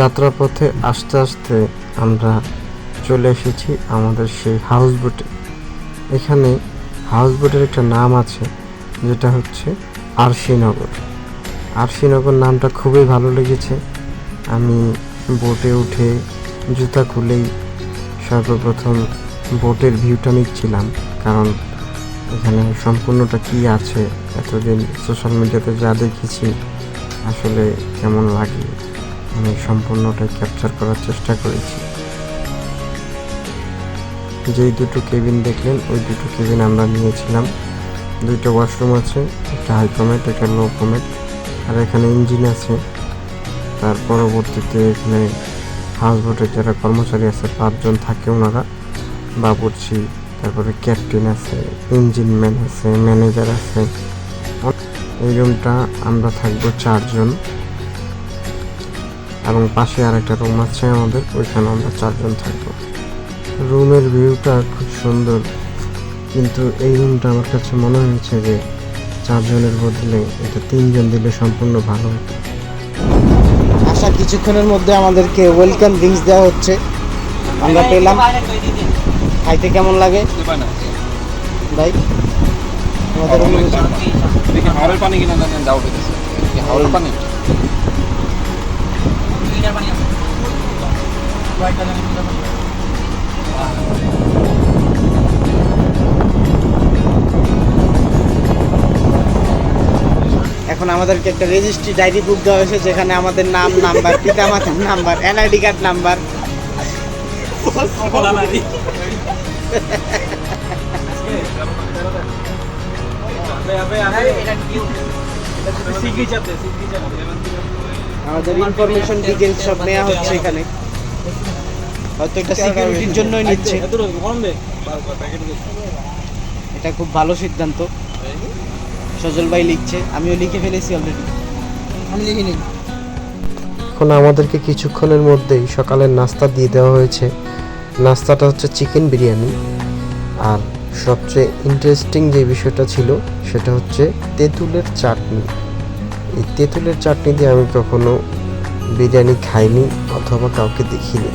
যাত্রাপথে আস্তে আস্তে আমরা চলে এসেছি আমাদের সেই হাউস বোটে এখানে হাউস বোটের একটা নাম আছে, যেটা হচ্ছে আরশিনগর। আরশিনগর নামটা খুবই ভালো লেগেছে। আমি বোটে উঠে জুতা খুলেই সর্বপ্রথম বোটের ভিউটা নিচ্ছিলাম, কারণ এখানে সম্পূর্ণটা কি আছে, এতদিন সোশ্যাল মিডিয়াতে যা দেখেছি, আসলে কেমন লাগে? আমি সম্পূর্ণটাই ক্যাপচার করার চেষ্টা করেছি। যেই দুটো কেবিন দেখলেন, ওই দুটো কেবিন আমরা নিয়েছিলাম। দুইটা ওয়াশরুম আছে, একটা হাই কমেট একটা লো কমেট আর এখানে ইঞ্জিন আছে। তার পরবর্তীতে এখানে হাউস বোটের যারা কর্মচারী আছে, পাঁচজন থাকে ওনারা, বাবুর্চি, তারপরে ক্যাপ্টেন আছে ইঞ্জিন ম্যান আছে ম্যানেজার আছে। এই রুমটা আমরা থাকব চারজন। এবং পাশে আরেকটা রুম আছে আমাদের ওইখানে আমরা চারজন থাকব। রুমের ভিউটা খুব সুন্দর কিন্তু এই রুমটা আমার কাছে মনে হয়েছে যে চারজনের বদলে এটা তিনজন দিলে সম্পূর্ণ ভালো হতো। আসা কিছুক্ষণের মধ্যে আমাদেরকে ওয়েলকাম ড্রিঙ্কস দেওয়া হচ্ছে। আমরা পেলাম। খাইতে কেমন লাগে? ভাই আমাদের হাওড়ের পানি কিনা জানেন ডাউট হইতেছে। কি পানি এখন আমাদেরকে একটা রেজিস্ট্রি ডায়েরি বুক দেওয়া হয়েছে যেখানে আমাদের নাম নাম্বার পিতা মাতার নাম্বার। এনআইডি কার্ড নাম্বার আমাদের ইনফরমেশন ডিটেলস সব নেওয়া হচ্ছে এখানে। হয়তো এটা সিকিউরিটির জন্যই নিচ্ছে। এটা খুব ভালো সিদ্ধান্ত। সজল ভাই লিখছে। আমিও লিখে ফেলেছি অলরেডি আমি লিখিনি এখন আমাদেরকে কিছুক্ষণের মধ্যেই সকালের নাস্তা দিয়ে দেওয়া হয়েছে। নাস্তাটা হচ্ছে চিকেন বিরিয়ানি। আর সবচেয়ে ইন্টারেস্টিং যে বিষয়টা ছিল সেটা হচ্ছে তেঁতুলের চাটনি। এই তেঁতুলের চাটনি দিয়ে আমি কখনো বিরিয়ানি খাইনি অথবা কাউকে দেখিনি।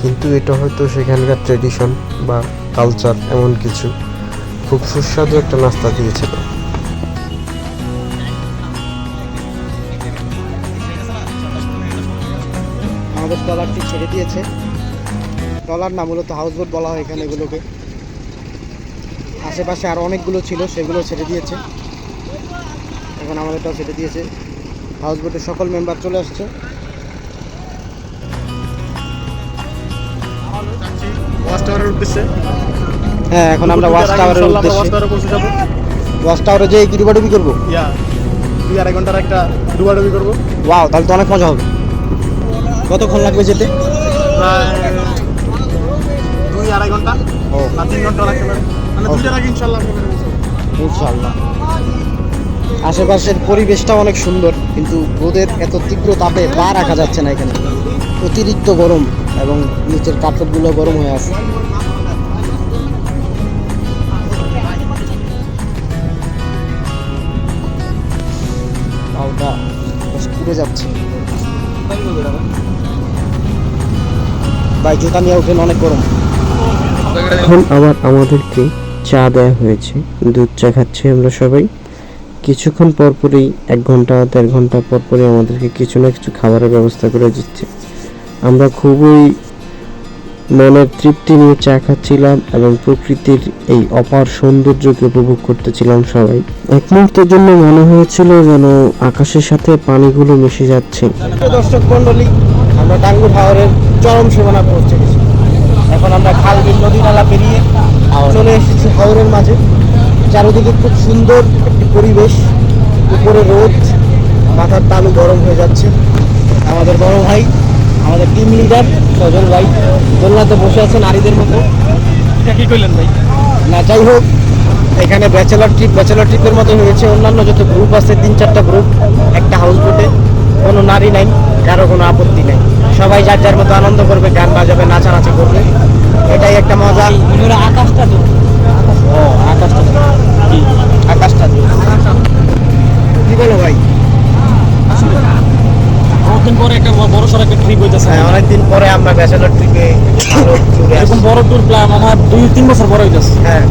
কিন্তু এটা হয়তো সেখানকার ট্রেডিশন বা কালচার এমন কিছু। খুব সুস্বাদু একটা নাস্তা দিয়েছিল। আমাদের ট্রলারটি ছেড়ে দিয়েছে। ট্রলার না মূলত হাউস বোট বলা হয় এখানে এগুলোকে। আশেপাশে আরও অনেকগুলো ছিল, সেগুলো ছেড়ে দিয়েছে। এখন আমার আমাদেরটাও ছেড়ে দিয়েছে। হাউস বোটের সকল মেম্বার চলে আসছে। হ্যাঁ এখন আমরা ওয়াচ টাওয়ারের ইনশাল্লাহ উদ্দেশ্যে। ওয়াচ টাওয়ারে যেয়ে কি ডুবাডুবি করব? দুই আড়াই ঘণ্টার একটা ডুবাডুবি করব। ওয়াও তাহলে তো অনেক মজা হবে। কতক্ষণ লাগবে যেতে? দুই আড়াই ঘণ্টা ও। তিন ঘণ্টা লাগতে পারে মানে. দুইটার আগে ইনশাল্লাহ আমরা ইনশাআল্লাহ আশেপাশের পরিবেশটা অনেক সুন্দর, কিন্তু রোদের এত তীব্র তাপে পা রাখা যাচ্ছে না এখানে। অতিরিক্ত গরম এবং নিচের কাপড়গুলো গরম হয়ে আছে। যাচ্ছে। অনেক গরম। এখন আবার আমাদেরকে চা দেওয়া হয়েছে। দুধ চা খাচ্ছি আমরা সবাই। কিছুক্ষণ পরপরই, এক ঘণ্টা, দেড় ঘণ্টা পরপরই আমাদেরকে কিছু না কিছু খাবারের ব্যবস্থা করে দিচ্ছে। আমরা খুবই মনের তৃপ্তি নিয়ে চা খাচ্ছিলাম এবং প্রকৃতির এই অপার সৌন্দর্যকে উপভোগ করতেছিলাম সবাই। এক মুহূর্তের জন্য মনে হয়েছিল যেন আকাশের সাথে পানিগুলো মিশে যাচ্ছে। দর্শক মন্ডলী আমরা টাঙ্গুর হাওরের চরম সীমানা পৌঁছে গেছি। এখন আমরা খাল নদী নালা পেরিয়ে চলে এসেছি হাওরের মাঝে। চারিদিকে খুব সুন্দর পরিবেশ উপরে রোদ মাথার তালু গরম হয়ে যাচ্ছে। আমাদের বড় ভাই আমাদের টিম লিডার সজল ভাই দোলনাতে বসে আছে নারীদের মতো। এটা কি করলেন ভাই? না যাই হোক এখানে ব্যাচেলার ট্রিপ ব্যাচেলার ট্রিপের মতো হয়েছে। অন্যান্য যত গ্রুপ আছে তিন চারটা গ্রুপ একটা হাউস বোটে কোনো নারী নাই কারও কোনো আপত্তি নেই। সবাই যার যার মতো আনন্দ করবে গান বাজাবে নাচানাচি করবে। এটাই একটা মজা। আকাশটা ও আকাশটা ট্রিপ হইতেছে হ্যাঁ অনেকদিন পরে আমরা ব্যাচেলর ট্রিপে এরকম বড় ট্যুর প্ল্যান আমার দুই তিন বছর পরে হইতেছে। হ্যাঁ।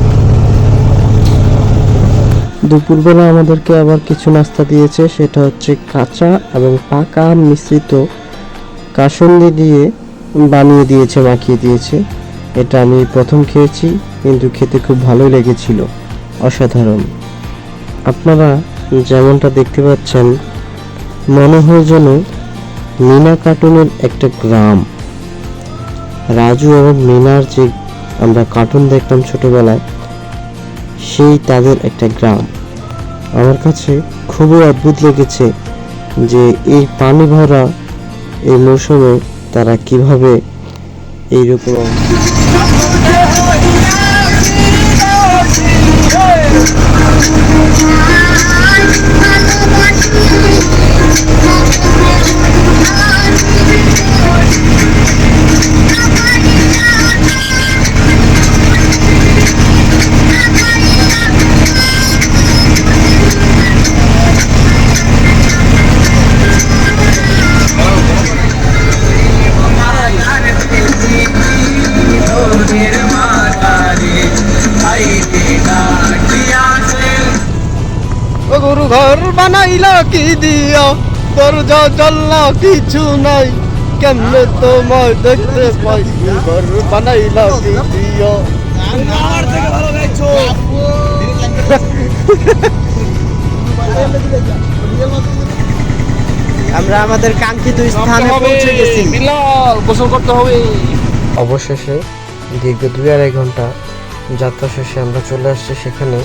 দুপুরবেলা আমাদেরকে আবার কিছু নাস্তা দিয়েছে সেটা হচ্ছে কাঁচা এবং পাকা মিশ্রিত কাসন্দি দিয়ে বানিয়ে দিয়েছে মাখিয়ে দিয়েছে। এটা আমি প্রথম খেয়েছি কিন্তু খেতে খুব ভালো লেগেছিল। অসাধারণ। আপনারা যেমনটা দেখতে পাচ্ছেন মনে হয় যেন মিনা কার্টুনের একটা গ্রাম। রাজু এবং মিনার যে আমরা কার্টুন দেখতাম ছোটবেলায়, সেই তাদের একটা গ্রাম। আমার কাছে খুবই অদ্ভুত লেগেছে যে এই পানি ভরা এই মৌসুমে তারা কীভাবে এইরকম ও গুরু ঘর বানাইলা কি দিয়া? দরজা জানলা কিছু নাই। কেমনে তোমায় দেখতে পাই? ঘর বানাইলা কি দিয়া? আমার আমাদের কাঙ্ক্ষিত স্থানে পৌঁছে গেছি। গোসল করতে হবে। অবশেষে দীর্ঘ দুই আড়াই ঘণ্টা যাত্রা শেষে আমরা চলে আসছি সেখানে,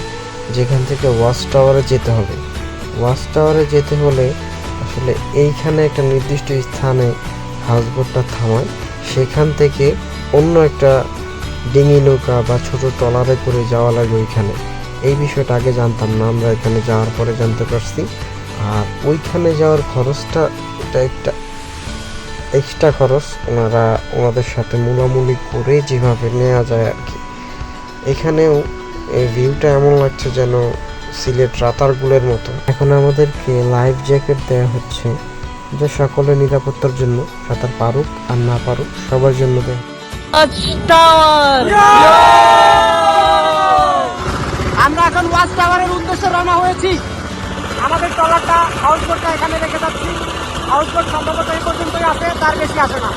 যেখান থেকে ওয়াচ টাওয়ারে যেতে হবে। ওয়াচ টাওয়ারে যেতে হলে আসলে এইখানে একটা নির্দিষ্ট স্থানে হাউসবোটটা থামায়। সেখান থেকে অন্য একটা ডিঙি নৌকা বা ছোট ট্রলারে করে যাওয়া লাগে ওইখানে। এই বিষয়টা আগে জানতাম না, আমরা এখানে যাওয়ার পরে জানতে পারছি। আর ওইখানে যাওয়ার খরচটা, এটা একটা এক্সট্রা খরচ। ওনারা ওনাদের সাথে মূলামূলি করে যেভাবে নেওয়া যায় আর কি। এখানেও এই ভিউটা এমন লাগছে যেন সিলেট রাতারগুলের মতো। এখন আমাদেরকে লাইফ জ্যাকেট দেওয়া হচ্ছে যা সকলের নিরাপত্তার জন্য সাঁতার পারুক আর না পারুক সবার জন্য দেয়। আমরা এখন ওয়াচ টাওয়ারের উদ্দেশ্যে রওনা হয়েছি। আমাদের ট্রলারটা হাউস বোটটা এখানে রেখে যাচ্ছি। হাউস বোট সম্ভবত এই পর্যন্তই আছে তার বেশি আসে না।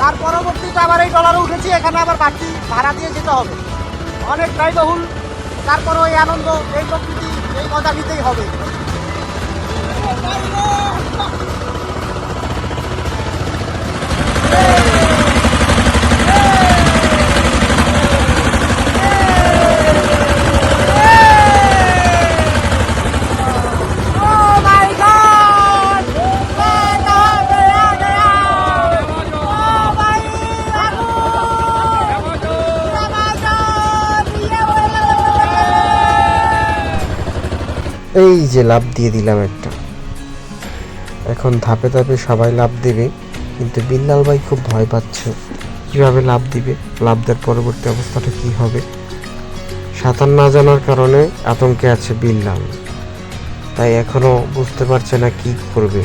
তার পরবর্তীতে আবার এই ট্রলারে উঠেছি এখানে আবার বাড়তি ভাড়া দিয়ে যেতে হবে। অনেক ব্যয়বহুল। তারপরও এই আনন্দ এই প্রকৃতি এই মজা নিতেই হবে। এই যে লাভ দিয়ে দিলাম একটা। এখন ধাপে ধাপে সবাই লাভ দেবে, কিন্তু বিল্লাল ভাই খুব ভয় পাচ্ছে। কীভাবে লাভ দিবে? লাভ দেওয়ার পরবর্তী অবস্থাটা কি হবে? সাঁতার না জানার কারণে আতঙ্কে আছে বিল্লাল। তাই এখনও বুঝতে পারছে না কি করবে।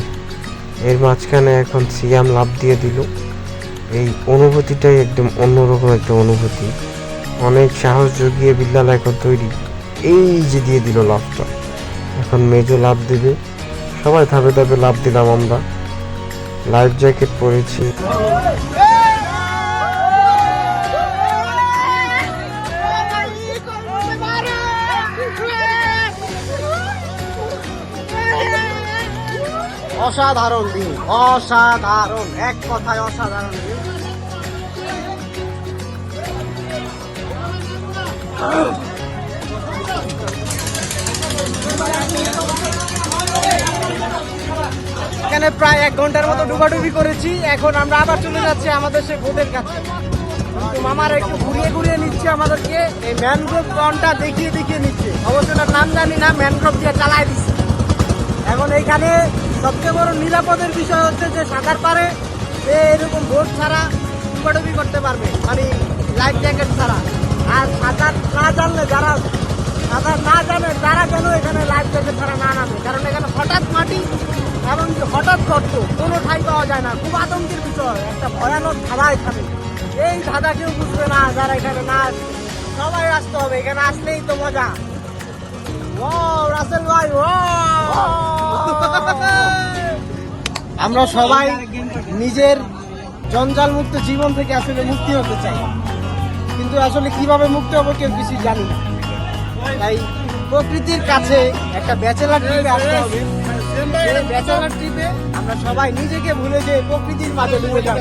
এর মাঝখানে এখন সিয়াম লাভ দিয়ে দিল। এই অনুভূতিটাই একদম অন্যরকম একটা অনুভূতি। অনেক সাহস জুগিয়ে বিল্লাল এখন তৈরি। এই যে দিয়ে দিল লাভটা। এখন মেজো লাভ দিবে। সবাই ধাপে ধাপে লাভ দিলাম আমরা। লাইফ জ্যাকেট পরেছি। অসাধারণ দিন অসাধারণ এক কথায় অসাধারণ দিন। এখানে প্রায় এক ঘণ্টার মতো ডুবাডুবি করেছি। এখন আমরা আবার চলে যাচ্ছি আমাদের সেই বোটের কাছে। মামার একটু ঘুরিয়ে ঘুরিয়ে নিচ্ছে আমাদেরকে। এই ম্যানগ্রোভ বনটা দেখিয়ে দেখিয়ে নিচ্ছে। অবশ্য তার নাম জানি না ম্যানগ্রোভ দিয়ে চালায় দিচ্ছে। এখন এইখানে সবচেয়ে বড় নিরাপদের বিষয় হচ্ছে যে সাঁতার পারে, সে এরকম বোট ছাড়া ডুবাডুবি করতে পারবে। মানে লাইফ জ্যাকেট ছাড়া। আর সাঁতার না জানলে যারা সাঁতার না জানে তারা যেন এখানে লাইফ জ্যাকেট ছাড়া না নামে কারণ এখানে হঠাৎ মাটি এবং হঠাৎ গর্ত, কোনো ঠাই পাওয়া যায় না। খুব আতঙ্কের বিষয়, একটা ভয়ানক ধাঁধা এখানে। এই ধাঁধা কেউ বুঝবে না, যারা এখানে না। সবাই আসতে হবে, এখানে আসলেই তো মজা। ওয়াও রাসেল ভাই ও আমরা সবাই নিজের জঞ্জাল মুক্ত জীবন থেকে আসলে মুক্তি হতে চাই। কিন্তু আসলে কীভাবে মুক্ত হব কেউ কিছু জানি না। তাই প্রকৃতির কাছে একটা ব্যাচেলার ট্রিপে আসতে হবে। ব্যাচেলার ট্রিপে আমরা সবাই নিজেকে ভুলে যে প্রকৃতির মাঝে ডুবে যাব।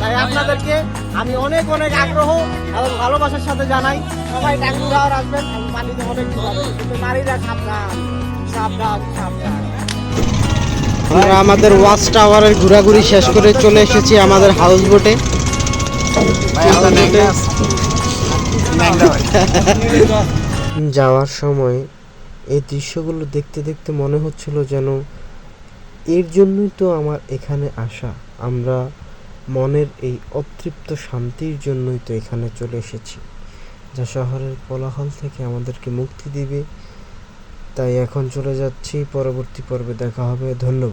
তাই আপনাদেরকে আমি অনেক অনেক আগ্রহ এবং ভালোবাসার সাথে জানাই। সবাই গাওয়ার আসবেন এবং পানিতে অনেক কিন্তু নারীরা সাবধান সাবধান সাবধান। আমরা আমাদের ওয়াচ টাওয়ারের ঘোরাঘুরি শেষ করে চলে এসেছি আমাদের হাউস বোটে যাওয়ার সময় এই দৃশ্যগুলো দেখতে দেখতে মনে হচ্ছিল যেন এর জন্যই তো আমার এখানে আসা। আমরা মনের এই অতৃপ্ত শান্তির জন্যই তো এখানে চলে এসেছি। যা শহরের কোলাহল থেকে আমাদেরকে মুক্তি দিবে। তাই এখন চলে যাচ্ছি। পরবর্তী পর্বে দেখা হবে। ধন্যবাদ।